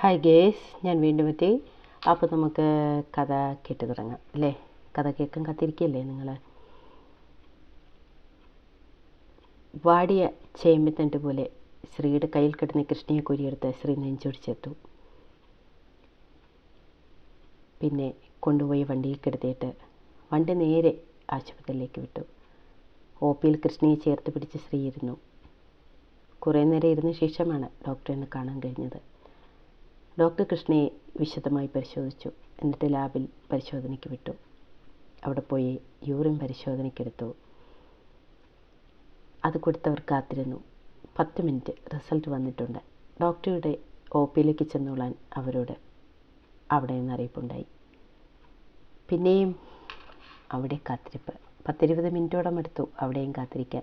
Hi guys ഞാൻ വീണ്ടും എത്തി. അപ്പോൾ നമുക്ക് കഥ കേട്ട് തുടങ്ങാം അല്ലേ? കഥ കേൾക്കാൻ കാത്തിരിക്കല്ലേ നിങ്ങൾ വാടിയ ചേമ്പിത്തണ്ട് പോലെ ശ്രീയുടെ കയ്യിൽ കിടന്ന കൃഷ്ണയെ കോരിയെടുത്ത് ശ്രീ നെഞ്ചൊടിച്ചെത്തു പിന്നെ കൊണ്ടുപോയി വണ്ടിയിൽ കിടത്തിയിട്ട് വണ്ടി നേരെ ആശുപത്രിയിലേക്ക് വിട്ടു. ഒ പിയിൽ കൃഷ്ണയെ ചേർത്ത് പിടിച്ച് ശ്രീ ഇരുന്നു. കുറേ നേരം ഇരുന്ന ശേഷമാണ് ഡോക്ടറിനെ കാണാൻ കഴിഞ്ഞത്. ഡോക്ടർ കൃഷ്ണയെ വിശദമായി പരിശോധിച്ചു. എന്നിട്ട് ലാബിൽ പരിശോധനയ്ക്ക് വിട്ടു. അവിടെ പോയി യൂറിൻ പരിശോധനയ്ക്കെടുത്തു. അത് കൊടുത്തവർ കാത്തിരുന്നു. പത്ത് മിനിറ്റ് റിസൾട്ട് വന്നിട്ടുണ്ട്. ഡോക്ടറുടെ ഒ പിയിലേക്ക് ചെന്നോളാൻ അവരോട് അവിടെ നിന്ന് അറിയിപ്പുണ്ടായി. പിന്നെയും അവിടെ കാത്തിരിപ്പ്. പത്തിരുപത് മിനിറ്റോളം എടുത്തു അവിടെയും കാത്തിരിക്കാൻ.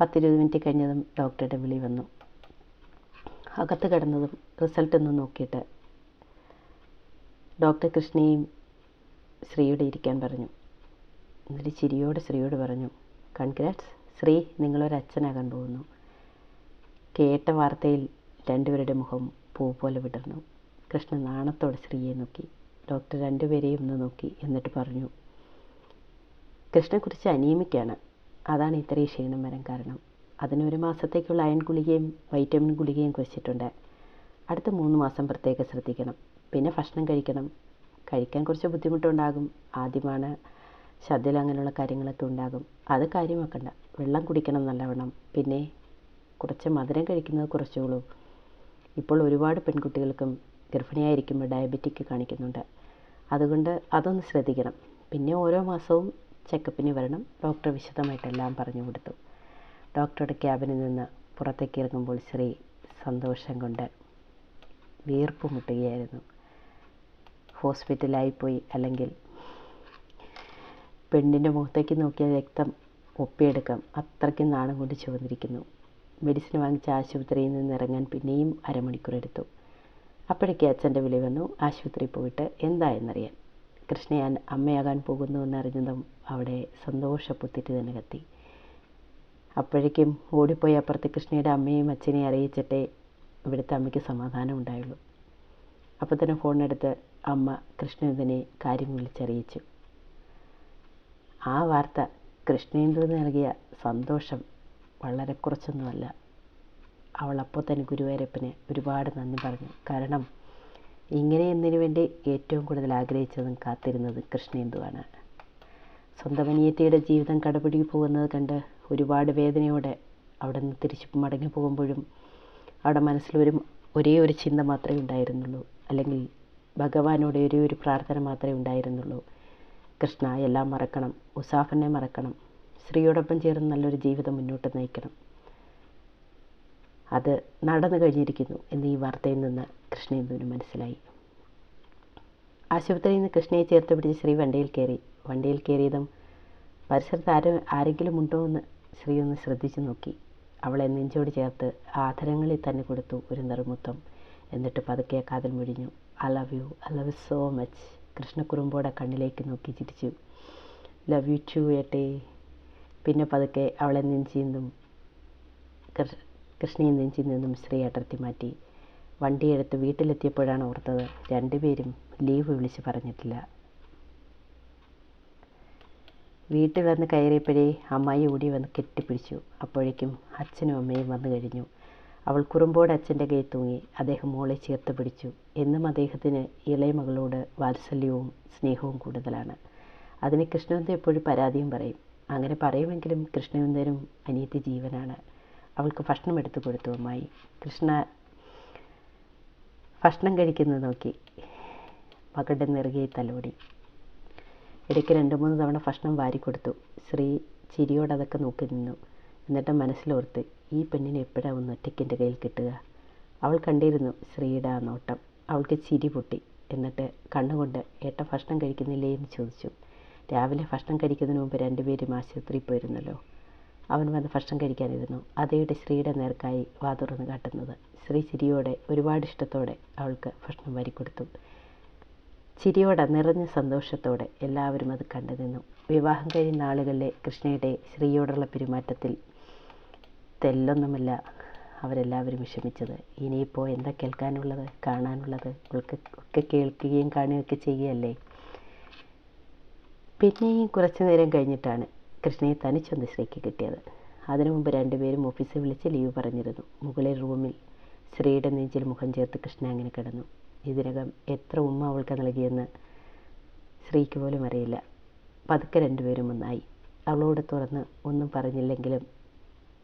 പത്തിരുപത് മിനിറ്റ് കഴിഞ്ഞതും ഡോക്ടറുടെ വിളി വന്നു. അകത്ത് കിടന്നതും റിസൾട്ട് ഒന്ന് നോക്കിയിട്ട് ഡോക്ടർ കൃഷ്ണയും ശ്രീയോട് ഇരിക്കാൻ പറഞ്ഞു. എന്നിട്ട് ചിരിയോട് ശ്രീയോട് പറഞ്ഞു കൺഗ്രാറ്റ്സ് ശ്രീ നിങ്ങളൊരച്ഛനാകാൻ പോകുന്നു. കേട്ട വാർത്തയിൽ രണ്ടുപേരുടെ മുഖം പൂ പോലെ വിടർന്നു. കൃഷ്ണൻ നാണത്തോടെ ശ്രീയെ നോക്കി ഡോക്ടർ രണ്ടുപേരെയും ഒന്ന് നോക്കി എന്നിട്ട് പറഞ്ഞു കൃഷ്ണനെക്കുറിച്ച് കുറിച്ച് അനീമിക്കാണ് അതാണ് ഇത്രയും ക്ഷീണം വരാൻ കാരണം. അതിന് ഒരു മാസത്തേക്കുള്ള അയൺ ഗുളികയും വൈറ്റമിൻ ഗുളികയും കുറിച്ചിട്ടുണ്ട് അടുത്ത മൂന്ന് മാസം പ്രത്യേകം ശ്രദ്ധിക്കണം. പിന്നെ ഭക്ഷണം കഴിക്കണം. കഴിക്കാൻ കുറച്ച് ബുദ്ധിമുട്ടുണ്ടാകും. ആദ്യമാണ് ശദ്യൽ അങ്ങനെയുള്ള കാര്യങ്ങളൊക്കെ ഉണ്ടാകും. അത് കാര്യമാക്കണ്ട വെള്ളം കുടിക്കണം നല്ലവണ്ണം. പിന്നെ കുറച്ച് മധുരം കഴിക്കുന്നത് കുറച്ചോളൂ ഇപ്പോൾ ഒരുപാട് പെൺകുട്ടികൾക്കും ഗർഭിണിയായിരിക്കുമ്പോൾ ഡയബറ്റിക് കാണിക്കുന്നുണ്ട്. അതുകൊണ്ട് അതൊന്ന് ശ്രദ്ധിക്കണം. പിന്നെ ഓരോ മാസവും ചെക്കപ്പിന് വരണം. ഡോക്ടർ വിശദമായിട്ടെല്ലാം പറഞ്ഞു കൊടുത്തു. ഡോക്ടറുടെ ക്യാബിനിൽ നിന്ന് പുറത്തേക്ക് ഇറങ്ങുമ്പോൾ ശ്രീ സന്തോഷം കൊണ്ട് വീർപ്പ് മുട്ടുകയായിരുന്നു. ഹോസ്പിറ്റലായിപ്പോയി അല്ലെങ്കിൽ പെണ്ണിന്റെ മുഖത്തേക്ക് നോക്കിയാൽ രക്തം ഒപ്പിയെടുക്കാം അത്രയ്ക്കും നാണം കൊണ്ട് ചുവന്നിരിക്കുന്നു. മെഡിസിൻ വാങ്ങിച്ച ആശുപത്രിയിൽ നിന്ന് ഇറങ്ങാൻ പിന്നെയും അരമണിക്കൂർ എടുത്തു. അപ്പോഴേക്ക് അച്ഛന്റെ വിളി വന്നു ആശുപത്രിയിൽ പോയിട്ട് എന്തായെന്നറിയാൻ കൃഷ്ണയാൻ അമ്മയാകാൻ പോകുന്നു എന്നറിഞ്ഞതും അവിടെ സന്തോഷപ്പുത്തിട്ട് തന്നെ കത്തി. അപ്പോഴേക്കും ഓടിപ്പോയി അപ്പുറത്തെ കൃഷ്ണയുടെ അമ്മയും അച്ഛനെയും അറിയിച്ചിട്ടേ ഇവിടുത്തെ അമ്മയ്ക്ക് സമാധാനം ഉണ്ടായുള്ളൂ. അപ്പോൾ തന്നെ ഫോണെടുത്ത് അമ്മ കൃഷ്ണേന്ദനെ കാര്യം വിളിച്ചറിയിച്ചു. ആ വാർത്ത കൃഷ്ണേന്ദ്രൻ നൽകിയ സന്തോഷം വളരെ കുറച്ചൊന്നുമല്ല. അവൾ അപ്പോൾ തന്നെ ഗുരുവായൂരപ്പന് ഒരുപാട് നന്ദി പറഞ്ഞു. കാരണം ഇങ്ങനെ എന്നതിനു വേണ്ടി ഏറ്റവും കൂടുതൽ ആഗ്രഹിച്ചതും കാത്തിരുന്നതും കൃഷ്ണേന്ദുവാണ്. സ്വന്തം അനിയത്തിയുടെ ജീവിതം കടപിടി പോകുന്നത് കണ്ട് ഒരുപാട് വേദനയോടെ അവിടെ നിന്ന് തിരിച്ച് മടങ്ങി പോകുമ്പോഴും അവിടെ മനസ്സിലൊരു ഒരേ ഒരു ചിന്ത മാത്രമേ ഉണ്ടായിരുന്നുള്ളൂ. അല്ലെങ്കിൽ ഭഗവാനോട് ഒരേ ഒരു പ്രാർത്ഥന മാത്രമേ ഉണ്ടായിരുന്നുള്ളൂ. കൃഷ്ണ എല്ലാം മറക്കണം. ഉസാഫനെ മറക്കണം. ശ്രീയോടൊപ്പം ചേർന്ന് നല്ലൊരു ജീവിതം മുന്നോട്ട് നയിക്കണം. അത് നടന്നു കഴിഞ്ഞിരിക്കുന്നു എന്ന് ഈ വാർത്തയിൽ നിന്ന് കൃഷ്ണേന്ദുവിന് മനസ്സിലായി. ആശുപത്രിയിൽ നിന്ന് കൃഷ്ണയെ ചേർത്ത് പിടിച്ച് ശ്രീ വണ്ടിയിൽ കയറി. വണ്ടിയിൽ കയറിയതും പരിസരത്ത് ആരും ആരെങ്കിലും ഉണ്ടോ എന്ന് ശ്രീ ഒന്ന് ശ്രദ്ധിച്ചു നോക്കി. അവളെ നെഞ്ചോട് ചേർത്ത് ആദരങ്ങളിൽ തന്നെ കൊടുത്തു ഒരു നിർമുത്തം എന്നിട്ട് പതുക്കെ കാതിൽ മുഴിഞ്ഞു. I love you I love you so much കൃഷ്ണക്കുറുമ്പോടെ കണ്ണിലേക്ക് നോക്കി ചിരിച്ചു. ലവ് യു ടു ഏട്ടേ. പിന്നെ പതുക്കെ അവളെ നെഞ്ചിൽ നിന്നും കൃഷ്ണയെ നെഞ്ചിൽ നിന്നും ശ്രീ അടർത്തി മാറ്റി. വണ്ടിയെടുത്ത് വീട്ടിലെത്തിയപ്പോഴാണ് ഓർത്തത്. രണ്ടുപേരും ലീവ് വിളിച്ച് പറഞ്ഞിട്ടില്ല. വീട്ടിൽ വന്ന് കയറിയപ്പോഴേ അമ്മായി ഓടി വന്ന് കെട്ടിപ്പിടിച്ചു. അപ്പോഴേക്കും അച്ഛനും അമ്മയും വന്നു കഴിഞ്ഞു. അവൾ കുറുമ്പോട് അച്ഛന്റെ കൈ തൂങ്ങി അദ്ദേഹം മോളെ ചേർത്ത് പിടിച്ചു. എന്നും അദ്ദേഹത്തിന് ഇളയ മകളോട് വാത്സല്യവും സ്നേഹവും കൂടുതലാണ്. അതിന് കൃഷ്ണവന്ത എപ്പോഴും പരാതിയും പറയും. അങ്ങനെ പറയുമെങ്കിലും കൃഷ്ണവന്തനും അനിയത്തി ജീവനാണ്. അവൾക്ക് ഭക്ഷണം എടുത്തു കൊടുത്തു അമ്മായി. കൃഷ്ണ ഭക്ഷണം കഴിക്കുന്നത് നോക്കി. മകളുടെ നെറുകയെ തലോടി. ഇടയ്ക്ക് രണ്ട് മൂന്ന് തവണ ഭക്ഷണം വാരിക്കൊടുത്തു ശ്രീ ചിരിയോടെ അതൊക്കെ നോക്കി നിന്നു. എന്നിട്ട് മനസ്സിലോർത്ത് ഈ പെണ്ണിനെ എപ്പോഴാണ് ഒന്ന് ഒറ്റയ്ക്ക് എന്റെ കയ്യിൽ കിട്ടുക? അവൾ കണ്ടിരുന്നു ശ്രീയുടെ ആ നോട്ടം. അവൾക്ക് ചിരി പൊട്ടി. എന്നിട്ട് കണ്ണുകൊണ്ട് ഏട്ട ഭക്ഷണം കഴിക്കുന്നില്ലേ? എന്ന് ചോദിച്ചു. രാവിലെ ഭക്ഷണം കഴിക്കുന്നതിന് മുമ്പ് രണ്ടുപേരും ആശുപത്രിയിൽ പോയിരുന്നല്ലോ. അവൻ വന്ന് ഭക്ഷണം കഴിക്കാനിരുന്നു. അതേയുടെ ശ്രീയുടെ നേർക്കായി വാതുറന്ന് കാട്ടുന്നത്. ശ്രീ ചിരിയോടെ ഒരുപാട് ഇഷ്ടത്തോടെ അവൾക്ക് ഭക്ഷണം വാരിക്കൊടുത്തു ചിരിയോടെ നിറഞ്ഞ സന്തോഷത്തോടെ എല്ലാവരും അത് കണ്ടു നിന്നു. വിവാഹം കഴിയുന്ന ആളുകളിലെ കൃഷ്ണയുടെ ശ്രീയോടുള്ള പെരുമാറ്റത്തിൽ തെല്ലൊന്നുമല്ല അവരെല്ലാവരും വിഷമിച്ചത്. ഇനിയിപ്പോൾ എന്താ കേൾക്കാനുള്ളത്? കാണാനുള്ളത്? ഒക്കെ ഒക്കെ കേൾക്കുകയും കാണുകയൊക്കെ ചെയ്യുകയല്ലേ? പിന്നെയും കുറച്ചു നേരം കഴിഞ്ഞിട്ടാണ് കൃഷ്ണയെ തനിച്ചൊന്ന് ശ്രീക്ക് കിട്ടിയത്. അതിനു മുമ്പ് രണ്ടുപേരും ഓഫീസിൽ വിളിച്ച് ലീവ് പറഞ്ഞിരുന്നു. മുകളിൽ റൂമിൽ ശ്രീയുടെ നെഞ്ചിൽ മുഖം ചേർത്ത് കൃഷ്ണ അങ്ങനെ കിടന്നു. ഇതിനകം എത്ര ഉമ്മ അവൾക്ക് നൽകിയെന്ന് ശ്രീക്ക് പോലും അറിയില്ല. പതുക്കെ രണ്ടുപേരും ഒന്നായി. അവളോട് തുറന്ന് ഒന്നും പറഞ്ഞില്ലെങ്കിലും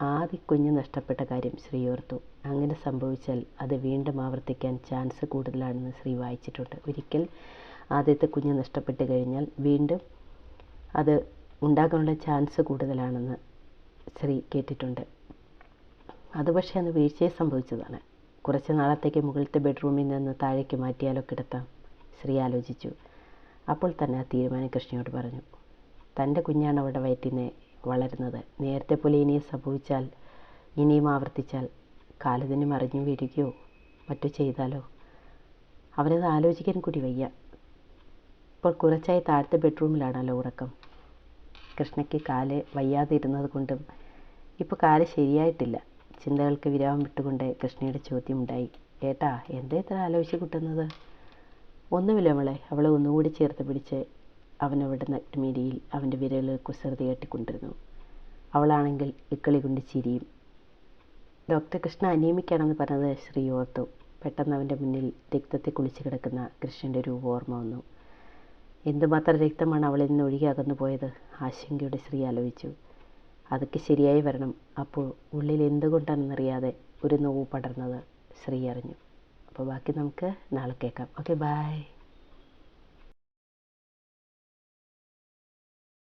ആദ്യ കുഞ്ഞ് നഷ്ടപ്പെട്ട കാര്യം ശ്രീ ഓർത്തു. അങ്ങനെ സംഭവിച്ചാൽ അത് വീണ്ടും ആവർത്തിക്കാൻ ചാൻസ് കൂടുതലാണെന്ന് ശ്രീ വായിച്ചിട്ടുണ്ട്. ഒരിക്കൽ ആദ്യത്തെ കുഞ്ഞ് നഷ്ടപ്പെട്ട് കഴിഞ്ഞാൽ വീണ്ടും അത് ഉണ്ടാകാനുള്ള ചാൻസ് കൂടുതലാണെന്ന് ശ്രീ കേട്ടിട്ടുണ്ട്. അത് പക്ഷേ അന്ന് വീഴ്ചയെ സംഭവിച്ചതാണ്. കുറച്ച് നാളത്തേക്ക് മുകളിലത്തെ ബെഡ്റൂമിൽ നിന്ന് താഴേക്ക് മാറ്റിയാലോ കിടത്താം? ശ്രീ ആലോചിച്ചു. അപ്പോൾ തന്നെ ആ തീരുമാനം കൃഷ്ണയോട് പറഞ്ഞു. തന്റെ കുഞ്ഞാണ് അവിടെ വയറ്റിൽ വളരുന്നത്. നേരത്തെ പോലെ ഇനിയും സംഭവിച്ചാൽ ഇനിയും ആവർത്തിച്ചാൽ കാലതിന് മറിഞ്ഞു വീഴുകയോ മറ്റോ ചെയ്താലോ? അവനത് ആലോചിക്കാൻ കൂടി വയ്യ. ഇപ്പോൾ കുറച്ചായി താഴത്തെ ബെഡ്റൂമിലാണല്ലോ ഉറക്കം. കൃഷ്ണയ്ക്ക് കാൽ വയ്യാതിരുന്നത് കൊണ്ടും ഇപ്പോൾ കാൽ ശരിയായിട്ടില്ല. ചിന്തകൾക്ക് വിരാമം വിട്ടുകൊണ്ട് കൃഷ്ണയുടെ ചോദ്യമുണ്ടായി. ഏട്ടാ എന്താ ഇത്ര ആലോചിച്ച് കിട്ടുന്നത്? ഒന്നുമില്ല അവളെ അവളെ ഒന്നുകൂടി ചേർത്ത് പിടിച്ച് അവനവിടെ നഗ്നമീരിയിൽ അവന്റെ വിരലുകൾ കുസൃതി കെട്ടിക്കൊണ്ടിരുന്നു. അവളാണെങ്കിൽ ഇക്കളി കൊണ്ട് ചിരിയും. ഡോക്ടർ കൃഷ്ണ അനീമിക്കാണെന്ന് പറഞ്ഞത് ശ്രീ ഓർത്തു. പെട്ടെന്ന് അവന്റെ മുന്നിൽ രക്തത്തെ കുളിച്ച് കിടക്കുന്ന കൃഷ്ണന്റെ രൂപം ഓർമ്മ വന്നു. എന്തുമാത്രം രക്തമാണ് അവളിൽ നിന്ന് ഒഴുകി അകന്നു പോയത് ആശങ്കയുടെ ശ്രീ ആലോചിച്ചു. അതൊക്കെ ശരിയായി വരണം. അപ്പോൾ ഉള്ളിൽ എന്തുകൊണ്ടാണെന്നറിയാതെ ഒരു നോവ് പടർന്നത് ശ്രീ അറിഞ്ഞു. അപ്പോൾ ബാക്കി നമുക്ക് നാളെ കേൾക്കാം. Okay bye